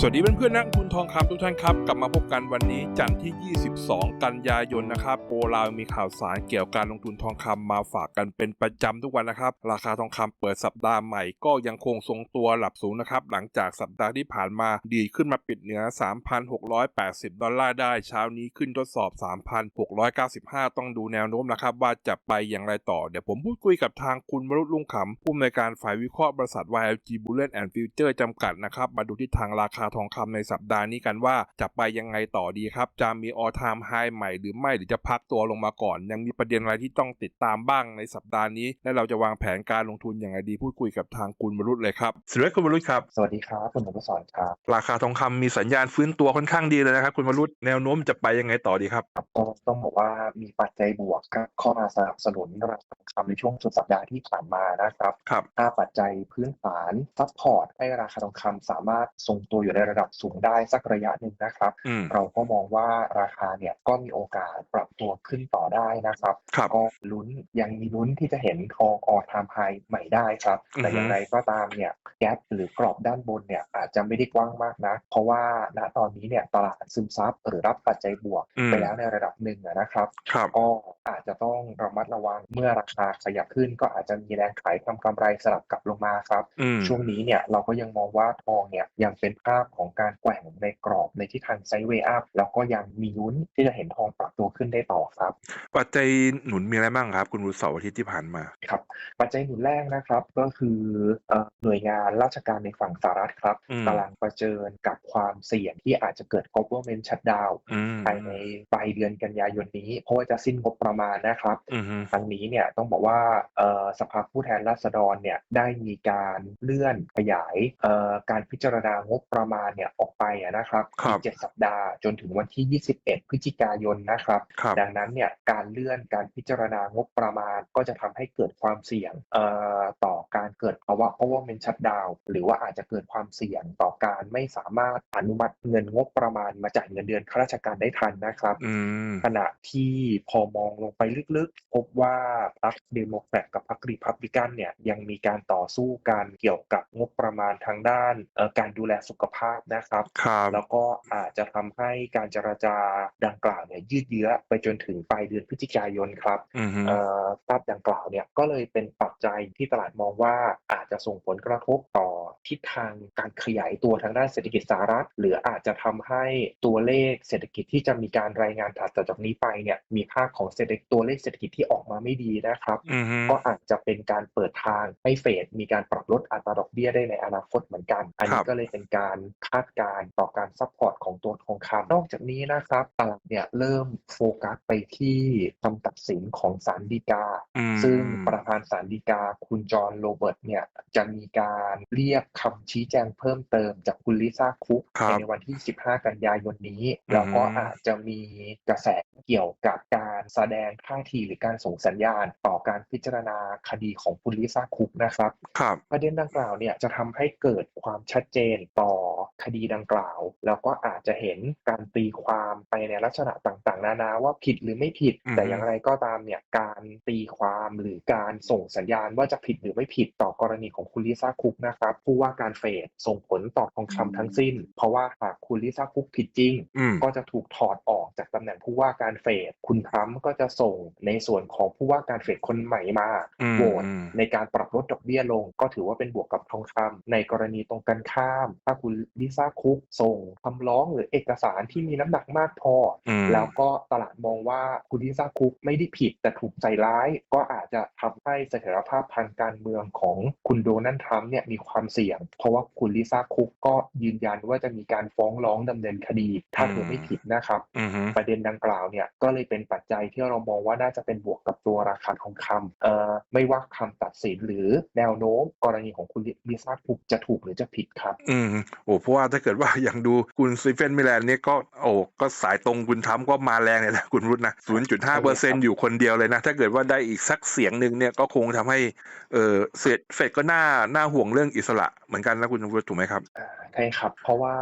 สวัสดีเพื่อนๆนักลงทุนทองคำทุกท่านครับ กลับมาพบกันวันนี้จันทร์ที่ 22 กันยายนนะครับโปรลาวมีข่าวสารเกี่ยวกับการลงทุนทองคำมาฝากกันเป็นประจำทุกวันนะครับ ราคาทองคำเปิดสัปดาห์ใหม่ก็ยังคงทรงตัวหลับสูงนะครับ หลังจากสัปดาห์ที่ผ่านมาดีขึ้นมาปิดเหนือ 3,680 ดอลลาร์ได้ เช้านี้ขึ้นทดสอบ 3,695 ต้องดูแนวโน้มนะครับ ว่าจะไปอย่างไรต่อ เดี๋ยวผมพูดคุยกับทางคุณวรุษลุงขำผู้อำนวยการฝ่ายวิเคราะห์บริษัท YLG Bullion and Future จำกัดนะครับมาดูทิศทางราคาทองคำในสัปดาห์นี้กันว่าจะไปยังไงต่อดีครับ จะมี all time high ใหม่หรือไม่หรือจะพักตัวลงมาก่อน ยังมีประเด็นอะไรที่ต้องติดตามบ้างในสัปดาห์นี้ และเราจะวางแผนการลงทุนอย่างไรดีพูดคุยกับทางคุณวรุษเลยครับสวัสดีคุณวรุษครับสวัสดีครับคุณหนุ่มสอนครับราคาทองคำมีสัญญาณฟื้นตัวค่อนข้างดีเลยนะครับคุณวรุษแนวโน้มจะไปยังไงต่อดีครับครับก็ต้องบอกว่ามีปัจจัยบวกครับเข้ามาสนับสนุนราคาทองคำในช่วงสุดสัปดาห์ที่ผ่านมานะครับครับถ้าปัจจัยพื้นฐานซัพพอร์ตให้ราคาทองคำสามารถทรงตัวอยู่ในระดับสูงได้สักระยะหนึ่งนะครับอืมเราก็มองว่าราคาเนี่ยก็มีโอกาสปรับตัวขึ้นต่อได้นะครับครับก็ลุ้นยังมีลุ้นที่จะเห็นทองออทามไฮใหม่ได้ครับ แต่อือฮึอย่างไรก็ตามเนี่ยแกปหรือกรอบด้านบนเนี่ยอาจจะไม่ได้กว้างมากนะ เพราะว่าณตอนนี้เนี่ยตลาดซึมซับหรือรับปัจจัยบวกอืมไปแล้วในระดับหนึ่งอะนะครับครับก็อาจจะต้องระมัดระวังเมื่อราคาขยับขึ้น ก็อาจจะมีแรงขายทำกำไรสลับกลับลงมาครับอืมช่วงนี้เนี่ยเราก็ยังมองว่าทองเนี่ยยังเป็นภาพของการแกว่งในกรอบในทิศทางไซด์เวย์อัพแล้วก็ยังมีลุ้นที่จะเห็นทองปรับตัวขึ้นได้ต่อครับ ปัจจัยหนุนมีอะไรบ้างครับ คุณวรุษเสาร์อาทิตย์ที่ผ่านมาครับ ปัจจัยหนุนแรกนะครับก็คือเอ่อหน่วยงานราชการในฝั่งสหรัฐครับอืมกำลังเผชิญกับความเสี่ยงที่อาจจะเกิด government shutdown อืมภายในปลายเดือนกันยายนนี้ เพราะว่าจะสิ้นงบประมาณนะครับอืมฮึทั้งนี้เนี่ยต้องบอกว่าเอ่อสภาผู้แทนราษฎรเนี่ยได้มีการเลื่อนขยายเอ่อการพิจารณางบประมาณเนี่ยออกไปอะนะครับครับอีกเจ็ดสัปดาห์จนถึงวันที่ 21 พฤศจิกายนนะครับครับดังนั้นเนี่ยการเลื่อนการพิจารณางบประมาณก็จะทำให้เกิดความเสี่ยงเอ่อต่อการเกิดภาวะ government shutdown หรือว่าอาจจะเกิดความเสี่ยงต่อการไม่สามารถอนุมัติเงินงบประมาณมาจ่ายเงินเดือนข้าราชการได้ทันนะครับอืมขณะที่พอมองลงไปลึกๆ พบว่าพรรคเดโมแครตกับพรรครีพับลิกันเนี่ยยังมีการต่อสู้กันเกี่ยวกับงบประมาณทางด้านเอ่อการดูแลสุขภาพนะครับ ครับแล้วก็อาจจะทำให้การเจรจาดังกล่าวเนี่ยยืดเยื้อไปจนถึงปลายเดือนพฤศจิกายนครับอืมฮึเอ่อภาพดังกล่าวเนี่ยก็เลยเป็นปัจจัยที่ตลาดมองว่าอาจจะส่งผลกระทบต่อทิศทางการขยายตัวทางด้านเศรษฐกิจสหรัฐ หรืออาจจะทำให้ตัวเลขเศรษฐกิจที่จะมีการรายงานถัดจากนี้ไปเนี่ยมีภาพของเศรษฐกิจตัวเลขเศรษฐกิจที่ออกมาไม่ดีนะครับ อืมฮึก็อาจจะเป็นการเปิดทางให้เฟดมีการปรับลดอัตราดอกเบี้ยได้ในอนาคตเหมือนกัน อันนี้ก็เลยเป็นการคาดการณ์ต่อการซัพพอร์ตของตัวทองคำนอกจากนี้นะครับตลาดเนี่ยเริ่มโฟกัสไปที่คำตัดสินของศาลฎีกาอืมซึ่งประธานศาลฎีกาคุณจอห์นโรเบิร์ตเนี่ยจะมีการเรียกคำชี้แจงเพิ่มเติมจากคุณลิซ่าคุกครับในวันที่ 15 กันยายนนี้ แล้วก็อาจจะมีกระแสเกี่ยวกับการแสดงท่าทีหรือการส่งสัญญาณต่อการพิจารณาคดีของคุณลิซ่าคุกนะครับครับประเด็นดังกล่าวเนี่ยจะทำให้เกิดความชัดเจนต่อคดีดังกล่าว แล้วก็อาจจะเห็นการตีความไปในลักษณะต่างๆ นานาว่าผิดหรือไม่ผิดอือฮึแต่อย่างไรก็ตามเนี่ยการตีความหรือการส่งสัญญาณว่าจะผิดหรือไม่ผิดต่อกรณีของคุณลิซ่าคุกนะครับผู้ว่าการเฟดส่งผลต่อทองคำทั้งสิ้น เพราะว่าหากคุณลิซ่าคุกผิดจริงอืมก็จะถูกถอดออกจากตำแหน่งผู้ว่าการเฟดคุณทรัมป์ก็จะส่งในส่วนของผู้ว่าการเฟดคนใหม่มาอืมโหวตอืมในการปรับลดดอกเบี้ยลง ก็ถือว่าเป็นบวกกับทองคำในกรณีตรงกันข้าม ถ้าคุณลิซ่าคุกส่งคำร้องหรือเอกสารที่มีน้ำหนักมากพออมแล้วก็ตลาดมองว่าคุณลิซ่าคุกไม่ได้ผิดแต่ถูกใส่ร้าย ก็อาจจะทำให้เสถียรภาพทางการเมืองของคุณโดนัลด์ทรัมป์เนี่ยมีความเสี่ยง เพราะว่าคุณลิซ่าคุกก็ยืนยันว่าจะมีการฟ้องร้องดำเนินคดี ถ้าเธอไม่ผิดนะครับอืมฮึประเด็นดังกล่าวเนี่ยก็เลยเป็นปัจจัยที่เรามองว่าน่าจะเป็นบวกกับตัวราคาทองคำเอ่อไม่ว่าคำตัดสินหรือแนวโน้มกรณีของคุณลิซ่าคุกจะถูกหรือจะผิดครับ อืมโอ้เพราะว่าถ้าเกิดว่าอย่างดูคุณซีเฟนมิแลนเนี่ยก็โอ้ก็สายตรงคุณทรัมก็มาแรงเลยนะคุณรุตนะ 0.5เปอร์เซ็นอยู่คนเดียวเลยนะ ถ้าเกิดว่าได้อีกสักเสียงหนึ่งเนี่ยก็คงทำให้เออเฟดเฟดก็น่าน่าห่วงเรื่องอิสระเหมือนกันนะคุณรุตถูกไหมครับ ช่ครับ เพราะว่า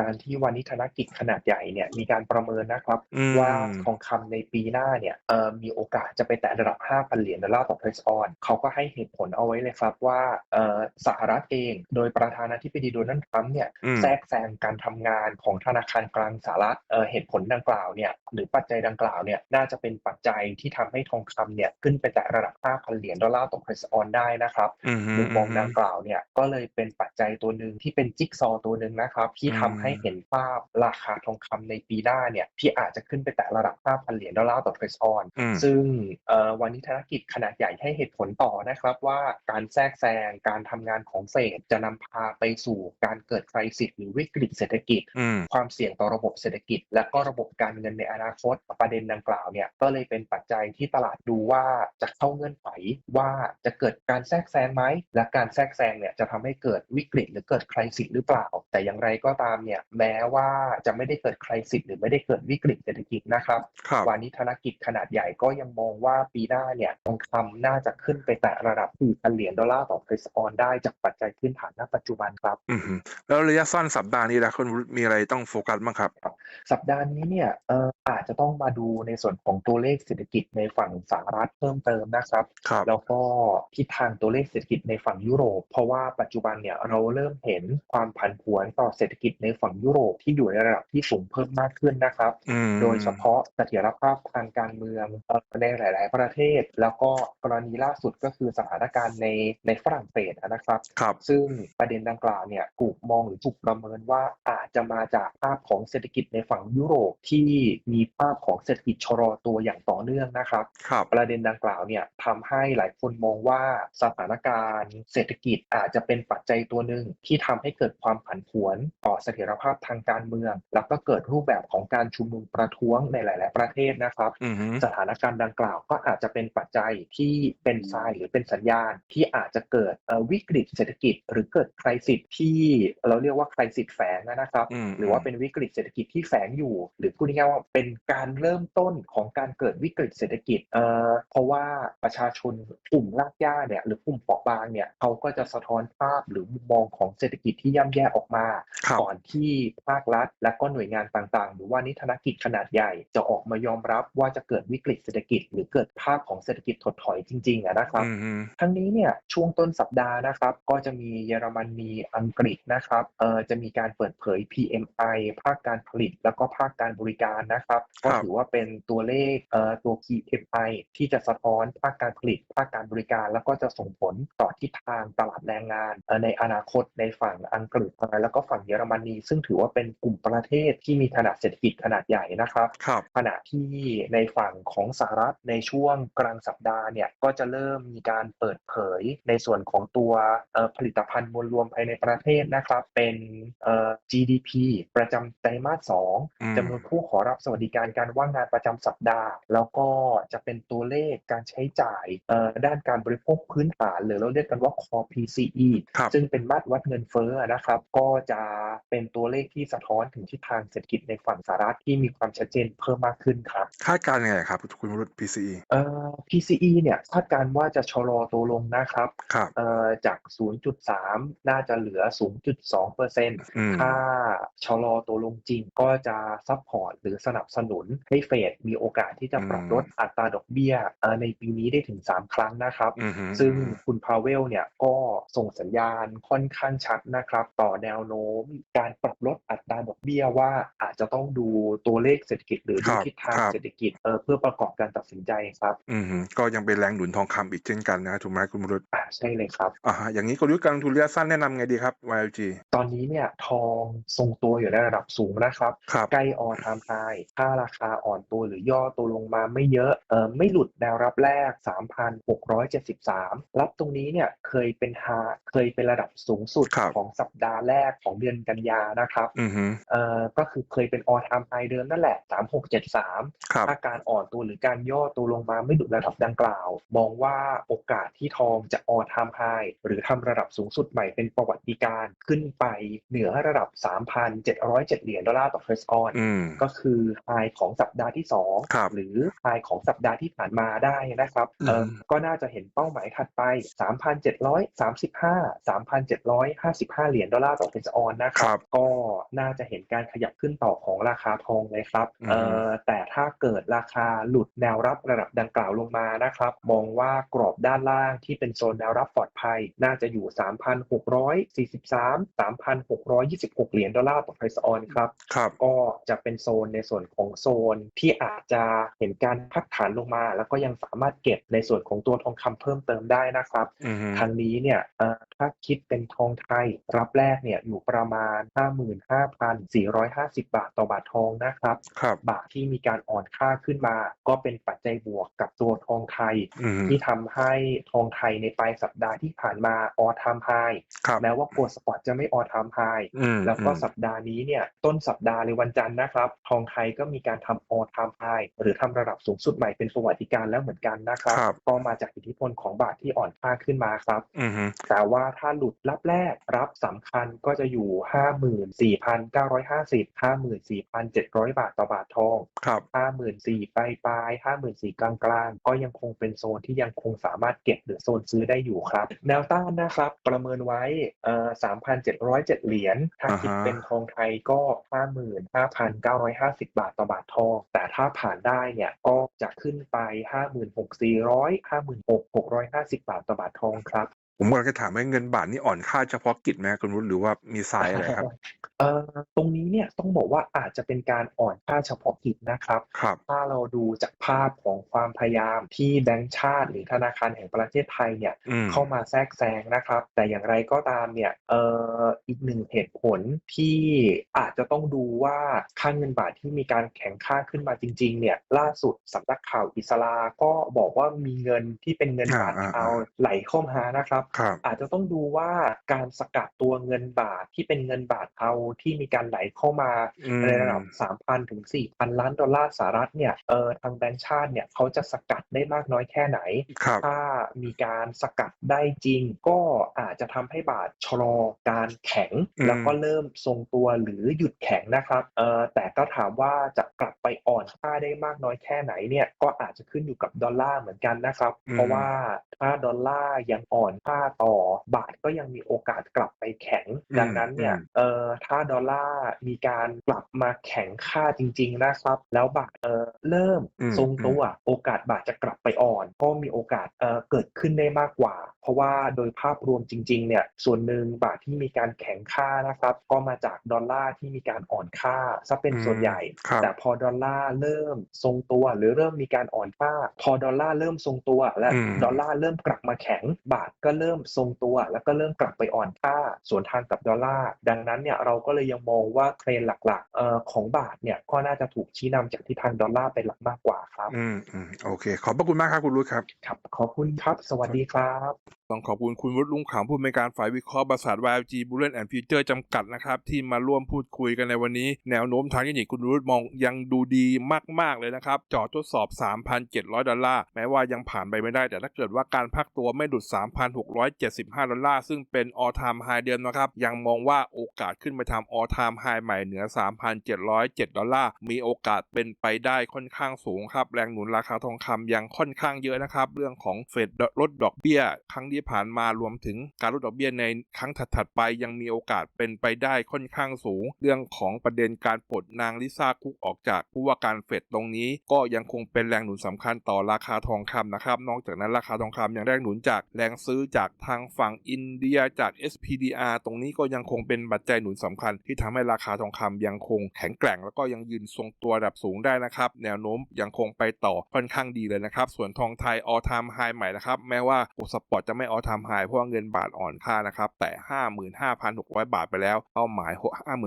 การที่วานิชธนกิจขนาดใหญ่เนี่ยมีการประเมินนะครับอืมว่าทองคำในปีหน้าเนี่ยเอ่อมีโอกาสจะไปแตะระดับ 5,000 เหรียญดอลลาร์ต่อ Trace on เขาก็ให้เหตุผลเอาไว้เลยครับว่าเอ่อสหรัฐเองโดยประธานาธิบดีโดนัลด์ทรัมป์เนี่ยอืมแทรกแซงการทำงานของธนาคารกลางสหรัฐเอ่อเหตุผลดังกล่าวเนี่ยหรือปัจจัยดังกล่าวเนี่ยน่าจะเป็นปัจจัยที่ทำให้ทองคำเนี่ยขึ้นไปแตะระดับ 5,000 เหรียญดอลลาร์ต่อ Trace on ได้นะครับอืมฮึมุมมองฮึดังกล่าวเนี่ยก็เลยเป็นปัจจัยตัวหนึ่งที่เป็นจิ๊กซอว์ตัวหนึ่งนะครับ ที่ทำให้เห็นภาพราคาทองคำในปีหน้าเนี่ย ที่อาจจะขึ้นไปแตะระดับ 5,000 เหรียญดอลลาร์ต่อเทรซออนอืมซึ่งเอ่อวันนี้ธนกิจขนาดใหญ่ให้เหตุผลต่อนะครับว่าการแทรกแซงการทำงานของเฟดจะนำพาไปสู่การเกิดไครซิสหรือวิกฤตเศรษฐกิจอืมความเสี่ยงต่อระบบเศรษฐกิจ และก็ระบบการเงินในอนาคตประเด็นดังกล่าวเนี่ยก็เลยเป็นปัจจัยที่ตลาดดูว่าจะเข้าเงื่อนไขว่าจะเกิดการแทรกแซงไหมและการแทรกแซงเนี่ยจะทำให้เกิดวิกฤตหรือเกิดไครซิสหรือเปล่าแต่อย่างไรก็ตามเนี่ยแม้ว่าจะไม่ได้เกิดไครซิสหรือไม่ได้เกิดวิกฤตเศรษฐกิจนะครับครับวานิธนกิจขนาดใหญ่ก็ยังมองว่าปีหน้าเนี่ยทองคำน่าจะขึ้นไปแตะระดับ4,000เหรียญดอลลาร์ต่อเทรซออนได้จากปัจจัยพื้นฐานณปัจจุบันครับอืมฮึแล้วระยะสั้นสัปดาห์นี้ละคุณวรุษมีอะไรต้องโฟกัสบ้างครับ สัปดาห์นี้เนี่ยเอ่ออาจจะต้องมาดูในส่วนของตัวเลขเศรษฐกิจในฝั่งสหรัฐเพิ่มเติมนะครับครับแล้วก็ทิศทางตัวเลขเศรษฐกิจในฝั่งยุโรป เพราะว่าปัจจุบันเนี่ยเราเริ่มเห็นความผันผวนต่อเศรษฐกิจในฝั่งยุโรปที่อยู่ในระดับที่สูงเพิ่มมากขึ้นนะครับอืมโดยเฉพาะเสถียรภาพทางการเมืองเอ่อในหลาย ๆ ประเทศ แล้วก็กรณีล่าสุดก็คือสถานการณ์ในในฝรั่งเศสนะครับครับ ซึ่งประเด็นดังกล่าวเนี่ยถูกมองหรือถูกประเมินว่าอาจจะมาจากภาพของเศรษฐกิจในฝั่งยุโรปที่มีภาพของเศรษฐกิจชะลอตัวอย่างต่อเนื่องนะครับครับประเด็นดังกล่าวเนี่ยทำให้หลายคนมองว่าสถานการณ์ เศรษฐกิจอาจจะเป็นปัจจัยตัวหนึ่งที่ทำให้เกิดความผันผวน ต่อเสถียรภาพทางการเมือง แล้วก็เกิดรูปแบบของการชุมนุมประท้วงในหลาย ๆ ประเทศนะครับอืมฮึสถานการณ์ดังกล่าวก็อาจจะเป็นปัจจัยที่เป็นทรายหรือเป็นสัญญาณ ที่อาจจะเกิดเอ่อวิกฤตเศรษฐกิจ หรือเกิดไครซิสที่เราเรียกว่าไครซิสแฝงนะครับอืมหรือว่าเป็นวิกฤตเศรษฐกิจที่แฝงอยู่ หรือพูดง่ายๆว่าเป็นการเริ่มต้นของการเกิดวิกฤตเศรษฐกิจเอ่อเพราะว่าประชาชนกลุ่มรากหญ้าเนี่ยหรือกลุ่มเปราะบางเนี่ยเขาก็จะสะท้อนภาพหรือมุมมองของเศรษฐกิจที่ย่ำแย่ออกมาครับก่อนที่ภาครัฐ และก็หน่วยงานต่างๆ หรือว่านิธนกิจขนาดใหญ่จะออกมายอมรับว่าจะเกิดวิกฤตเศรษฐกิจ หรือเกิดภาพของเศรษฐกิจถดถอยจริงๆอะนะครับอืมฮึทั้งนี้เนี่ยช่วงต้นสัปดาห์นะครับ ก็จะมีเยอรมนีอังกฤษนะครับเอ่อจะมีการเปิดเผย PMI ภาคการผลิต แล้วก็ภาคการบริการนะครับ ก็ถือว่าเป็นตัวเลขเอ่อตัว PMI ที่จะสะท้อนภาคการผลิต ภาคการบริการ แล้วก็จะส่งผลต่อทิศทางตลาดแรงงานเอ่อในอนาคตในฝั่งอังกฤษแล้วก็ฝั่งเยอรมนีซึ่งถือว่าเป็นกลุ่มประเทศที่มีขนาดเศรษฐกิจขนาดใหญ่นะครับครับขณะที่ในฝั่งของสหรัฐในช่วงกลางสัปดาห์เนี่ยก็จะเริ่มมีการเปิดเผยในส่วนของตัวเอ่อผลิตภัณฑ์มวลรวมภายในประเทศนะครับ เป็นเอ่อ GDP ประจำไตรมาสอืม2จำนวนผู้ขอรับสวัสดิการการว่างงานประจำสัปดาห์ แล้วก็จะเป็นตัวเลขการใช้จ่ายเอ่อด้านการบริโภคพื้นฐานหรือเราเรียกกันว่า core PCE ครับซึ่งเป็นมาตรวัดเงินเฟ้อนะครับก็จะเป็นตัวเลขที่สะท้อนถึงทิศทางเศรษฐกิจในฝั่งสหรัฐที่มีความชัดเจนเพิ่มมากขึ้นครับ คาดการณ์ยังไงครับคุณวรุษ PCE เอ่อ PCE เนี่ยคาดการณ์ว่าจะชะลอตัวลงนะครับครับเอ่อจาก 0.3 น่าจะเหลือ 0.2เปอร์เซ็นต์อืมถ้าชะลอตัวลงจริงก็จะซัพพอร์ตหรือสนับสนุนให้เฟดมีโอกาสที่จะปรับลดอัตราดอกเบี้ยเอ่อในปีนี้ได้ถึง 3 ครั้งนะครับอืมฮึซึ่งคุณพาเวลเนี่ยก็ส่งสัญญาณค่อนข้างชัดนะครับ ต่อแนวโน้ม การปรับลดอัตราดอกเบี้ยว่าอาจจะต้องดูตัวเลขเศรษฐกิจหรือดูทิศทางเศรษฐกิจเอ่อเพื่อประกอบการตัดสินใจครับ อืมฮึก็ยังเป็นแรงหนุนทองคำอีกเช่นกันนะถูกไหมคุณวรุษอ่าใช่เลยครับอ่าฮะอย่างนี้กลยุทธ์การลงทุนระยะสั้นแนะนำไงดีครับ YLG ตอนนี้เนี่ยทองทรงตัวอยู่ในระดับสูงนะครับครับใกล้ออทามไฮถ้าราคาอ่อนตัวหรือย่อตัวลงมาไม่เยอะเอ่อไม่หลุดแนวรับแรก 3,673 รับตรงนี้เนี่ยเคยเป็นฮาเคยเป็นระดับสูงสุดครับของสัปดาห์แรกของเดือนกันยานะครับอืมฮึเอ่อก็คือเคยเป็นออทามไฮเดิมนั่นแหละ 3673ครับถ้าการอ่อนตัวหรือการย่อตัวลงมาไม่หลุดระดับดังกล่าว มองว่าโอกาสที่ทองจะออทามไฮหรือทำระดับสูงสุดใหม่เป็นประวัติการณ์ขึ้นไปเหนือระดับ 3,707 เหรียญดอลลาร์ต่อเทรซออนอืมก็คือไฮของสัปดาห์ที่ครับ2หรือไฮของสัปดาห์ที่ผ่านมาได้นะครับเอ่ออืมก็น่าจะเห็นเป้าหมายถัดไป 3,735 3,755 เหรียญดอลลาร์ต่อเป็นออนนะคครัรับบก็น่าจะเห็นการขยับขึ้นต่อของราคาทองเลยครับอืมเอ่อแต่ถ้าเกิดราคาหลุดแนวรับระดับดังกล่าวลงมานะครับ มองว่ากรอบด้านล่างที่เป็นโซนแนวรับปลอดภัย น่าจะอยู่ 3,643 3,626 เหรียญดอลลาร์ต่อไทรออนครับครับก็จะเป็นโซนในส่วนของโซนที่อาจจะเห็นการพักฐานลงมา แล้วก็ยังสามารถเก็บในส่วนของตัวทองคำเพิ่มเติมได้นะครับอืมทางนี้เนี่ยเอ่อถ้าคิดเป็นทองไทยรับแรกเนี่ยอยู่ประมาณ 55,450 บาทต่อบาททองนะครับครับบาทที่มีการอ่อนค่าขึ้นมา ก็เป็นปัจจัยบวกกับตัวทองไทยอืมที่ทำให้ทองไทยในปลายสัปดาห์ที่ผ่านมาออทามไฮครับแม้ว่าโกลด์สปอร์ตจะไม่ออทามไฮอืมแล้วก็อืมสัปดาห์นี้เนี่ยต้นสัปดาห์ในวันจันทร์นะครับ ทองไทยก็มีการทำ all time high หรือทำระดับสูงสุดใหม่เป็นประวัติการแล้วเหมือนกันนะครับครับก็มาจากอิทธิพลของบาทที่อ่อนค่าขึ้นมาครับอืมแต่ว่าถ้าหลุดรับแรกรับสำคัญก็จะอยู่ 54,950 54,700 บาทต่อบาททองครับ54,000ปลายปลาย54,000กลางกลางๆก็ยังคงเป็นโซนที่ยังคงสามารถเก็บหรือโซนซื้อได้อยู่ครับ แนวต้านนะครับประเมินไว้เอ่อ3,707 เหรียยญถ้าคิดอ่าฮะเป็นทองไทยก็ 55,950 บาทต่อบาททอง แต่ถ้าผ่านได้เนี่ยก็จะขึ้นไป 56,400 56,650 บาทต่อบาททองครับ ผมกำลังจะถามว่าเงินบาทนี่อ่อนค่าเฉพาะกิจไหมคุณรุ่นหรือว่ามีทรายอะไรครับ เอ่อ ตรงนี้เนี่ยต้องบอกว่า อาจจะเป็นการอ่อนค่าเฉพาะกิจนะครับ ครับ ถ้าเราดูจากภาพของความพยายามที่แบงก์ชาติ หรือธนาคารแห่งประเทศไทยเนี่ยอืมเข้ามาแทรกแซงนะครับ แต่อย่างไรก็ตามเนี่ย เอ่อ อีกหนึ่งเหตุผลที่อาจจะต้องดูว่าค่าเงินบาทที่มีการแข็งค่าขึ้นมาจริง ๆ เนี่ย ล่าสุดสำนักข่าวอิสลาก็บอกว่ามีเงินที่เป็นเงินบาทอ่าอ่าเทาไหลเข้ามานะครับครับ อาจจะต้องดูว่าการสกัดตัวเงินบาทที่เป็นเงินบาทเทาที่มีการไหลเข้ามาอืมในระดับ 3,000 ถึง 4,000 ล้านดอลลาร์สหรัฐเนี่ยเออทางแบงก์ชาติเนี่ยเขาจะสกัดได้มากน้อยแค่ไหนครับถ้ามีการสกัดได้จริง ก็อาจจะทำให้บาทชะลอการแข็งอืมแล้วก็เริ่มทรงตัวหรือหยุดแข็งนะครับเออแต่ก็ถามว่าจะกลับไปอ่อนค่าได้มากน้อยแค่ไหนเนี่ยก็อาจจะขึ้นอยู่กับดอลลาร์เหมือนกันนะครับอืมเพราะว่าถ้าดอลลาร์ยังอ่อนค่าต่อบาทก็ยังมีโอกาสกลับไปแข็งดังนั้นเนี่ยอืมเอ่อถ้าดอลลาร์มีการกลับมาแข็งค่าจริง ๆ นะครับ แล้วบาทเอ่อเริ่มอืมทรงตัวโอกาสบาทจะกลับไปอ่อน ก็มีโอกาสเอ่อเกิดขึ้นได้มากกว่า เพราะว่าโดยภาพรวมจริง ๆ เนี่ย ส่วนหนึ่งบาทที่มีการแข็งค่านะครับ ก็มาจากดอลลาร์ที่มีการอ่อนค่าซะเป็นส่วนใหญ่ครับแต่พอดอลลาร์เริ่มทรงตัวหรือเริ่มมีการอ่อนค่า พอดอลลาร์เริ่มทรงตัว และอืมดอลลาร์เริ่มกลับมาแข็ง บาทก็เริ่มทรงตัว แล้วก็เริ่มกลับไปอ่อนค่า ส่วนทางกับดอลลาร์ดังนั้นเนี่ยเราก็เลยยังมองว่าเทรนด์หลักๆเอ่อของบาทเนี่ยก็น่าจะถูกชี้นำจากที่ทางดอลลาร์เป็นหลักมากกว่าครับ อืมอืมโอเค ขอบพระคุณมากครับคุณรุ้ครับครับ ขอบคุณครับ สวัสดีครับ ต้องขอบคุณคุณวุฒิลุงขำผู้อำนการฝ่ายวิเคราะห์บริษัท YLG Bullion and Future จำกัดนะครับ ที่มาร่วมพูดคุยกันในวันนี้ แนวโน้มทางเทคนิคคุณวุฒิมองยังดูดีมาก ๆ เลยนะครับจอทดสอบ 3,700 ดอลลาร์ แม้ว่ายังผ่านไปไม่ได้ แต่ถ้าเกิดว่าการพักตัวไม่หลุด 3,675 ดอลลาร์ ซึ่งเป็น all time high เดิมนะครับ ยังมองว่าโอกาสขึ้นไปทำ all time high ใหม่เหนือ 3,707 ดอลลาร์มีโอกาสเป็นไปได้ค่อนข้างสูงครับแรงหนุนราคาทองคำยังค่อนข้างเยอะนะครับเรื่องของเฟดลดดอกเบี้ยครั้งที่ผ่านมารวมถึงการลดดอกเบี้ยในครั้งถัดๆไปยังมีโอกาสเป็นไปได้ค่อนข้างสูง เรื่องของประเด็นการปลดนางลิซ่าคุกออกจากผู้ว่าการเฟดตรงนี้ ก็ยังคงเป็นแรงหนุนสำคัญต่อราคาทองคำนะครับ นอกจากนั้นราคาทองคำยังได้แรงหนุนจากแรงซื้อจากทางฝั่งอินเดียจาก SPDR ตรงนี้ก็ยังคงเป็นปัจจัยหนุนสำคัญ ที่ทำให้ราคาทองคำยังคงแข็งแกร่ง แล้วก็ยังยืนทรงตัวระดับสูงได้นะครับแนวโน้มยังคงไปต่อค่อนข้างดีเลยนะครับส่วนทองไทย all time high ใหม่นะครับแม้ว่าสปอร์ตจะไม่ all time high เพราะว่าเงินบาทอ่อนค่านะครับแต่ 55,600 บาทไปแล้วเป้าหมาย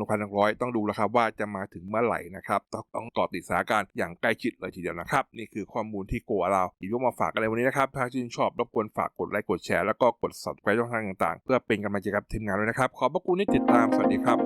56,100 ต้องดูแล้วครับว่าจะมาถึงเมื่อไหร่นะครับต้องต้อบติดสถานการณ์อย่างใกล้ชิดเลยทีเดียวนะครับ นี่คือข้อมูลที่โกะเราหยิบยกมาฝากกันในวันนี้นะครับถ้าชื่นชอบรบกวนฝากกดไลค์กดแชร์แล้วก็กด subscribe ช่องทางต่างๆ เพื่อเป็นกำลังใจกับทีมงานด้วยนะครับ ขอบพระคุณที่ติดตามสวัสดีครับ